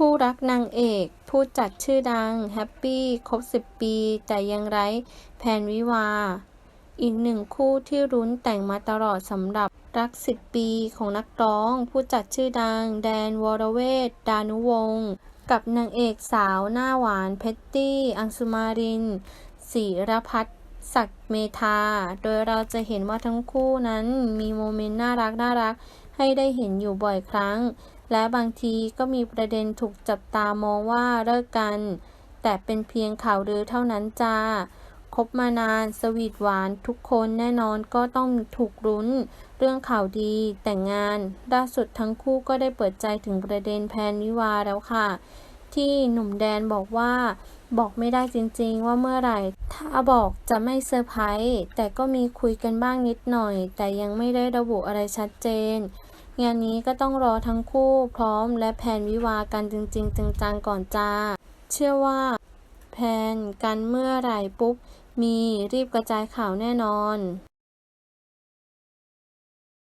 คู่รักนางเอก ผู้จัดชื่อดัง แฮปปี้ครบ 10 ปี แต่ยังไร้แผนวิวา อีกหนึ่งคู่ที่รุ้นแต่งมาตลอดสำหรับรัก 10 ปีของนักร้อง ผู้จัดชื่อดัง แดนวรเวทดานุวงศ์กับนางเอกสาวหน้าหวานเพตตี้ อังสุมารินศรีรพัฒน์ ศักเมธา โดยเราจะเห็นว่าทั้งคู่นั้นมีโมเมนต์น่ารักน่ารักให้ได้เห็นอยู่บ่อยครั้ง และบางทีก็มีประเด็นถูกจับตามองว่าเลิกกัน แต่เป็นเพียงข่าวลือเท่านั้นจ้าคบมานานสวีทหวานทุกคนแน่นอนก็ต้องถูกรุ้น เรื่องข่าวดีแต่งงานล่าสุดทั้งคู่ก็ได้เปิดใจถึงประเด็นแพลนวิวาห์แล้วค่ะ ที่หนุ่มแดนบอกว่าบอกไม่ได้จริงๆ ว่าเมื่อไหร่ ถ้าบอกจะไม่เซอร์ไพรส์แต่ก็มีคุยกันบ้างนิดหน่อย แต่ยังไม่ได้ระบุอะไรชัดเจน งานนี้ก็ต้องรอทั้งคู่พร้อมและแผนวิวากันจริงๆจังๆก่อนจ้า เชื่อว่าแผนกันเมื่อไหร่ปุ๊บ มีรีบกระจายข่าวแน่นอน